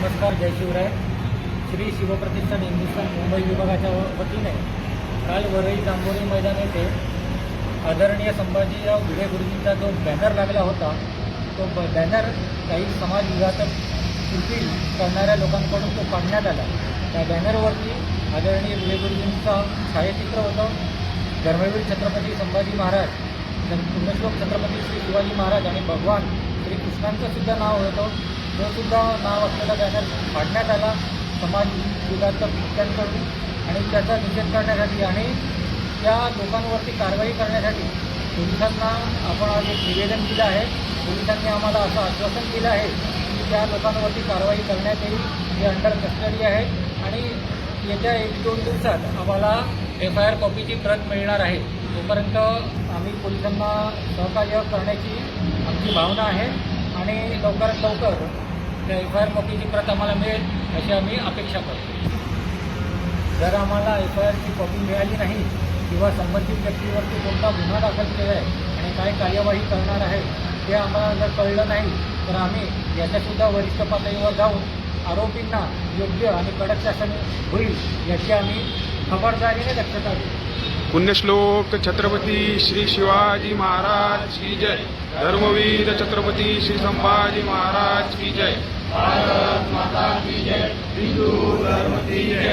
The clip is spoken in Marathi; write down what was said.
नमस्कार जय शिवराय. श्री शिवप्रतिष्ठान हिंदुस्थान मुंबई विभागाच्या वतीने काल वरळी जांभोरी मैदान येथे आदरणीय संभाजीराव भिडे गुरुजींचा जो बॅनर लागला होता तो ब- बॅनर काही समाज विघातक कृती करणाऱ्या लोकांकडून तो काढण्यात आला. त्या बॅनरवरती आदरणीय भिडे गुरुजींचा छायाचित्र होतं. धर्मवीर छत्रपती संभाजी महाराज नं- पुण्यश्लोक छत्रपती श्री शिवाजी महाराज आणि भगवान श्री कृष्णांचं सुद्धा नाव होतं. तो सुद्धा नाव असलेला बॅनर फाडण्यात आला. समाज विघातक कृत्यांकडून आणि त्याचा निषेध करण्यासाठी आणि त्या लोकांवरती कारवाई करण्यासाठी पोलिसांना आपण आज एक निवेदन दिलं आहे. पोलिसांनी आम्हाला असं आश्वासन दिलं आहे की त्या लोकांवरती कारवाई करण्यात येईल. हे अंडर कस्टडी आहे. आणि येत्या एक दोन दिवसात आम्हाला एफ आय आर कॉपीची प्रत मिळणार आहे. तोपर्यंत आम्ही पोलिसांना सहकार्य करण्याची आमची भावना आहे. आणि लवकरात लवकर एफ आय आर कॉपीची प्रत आम्हाला मिळेल अशी आम्ही अपेक्षा करतो. जर आम्हाला एफ आय आरची कॉपी मिळाली नाही किंवा संबंधित व्यक्तीवरती कोणता गुन्हा दाखल केला आहे आणि काय कार्यवाही करणार आहे ते आम्हाला जर कळलं नाही तर आम्ही याच्यासुद्धा वरिष्ठ पातळीवर जाऊन आरोपींना योग्य आणि कडक शासन होईल याची आम्ही खबरदारीने दक्षता घेऊ पुण्यश्लोक छत्रपती श्री शिवाजी महाराज की जय. धर्मवीर छत्रपती श्री संभाजी महाराज की जय. ભારત માતા કી જય હિન્દુ ધર્મ કી જય.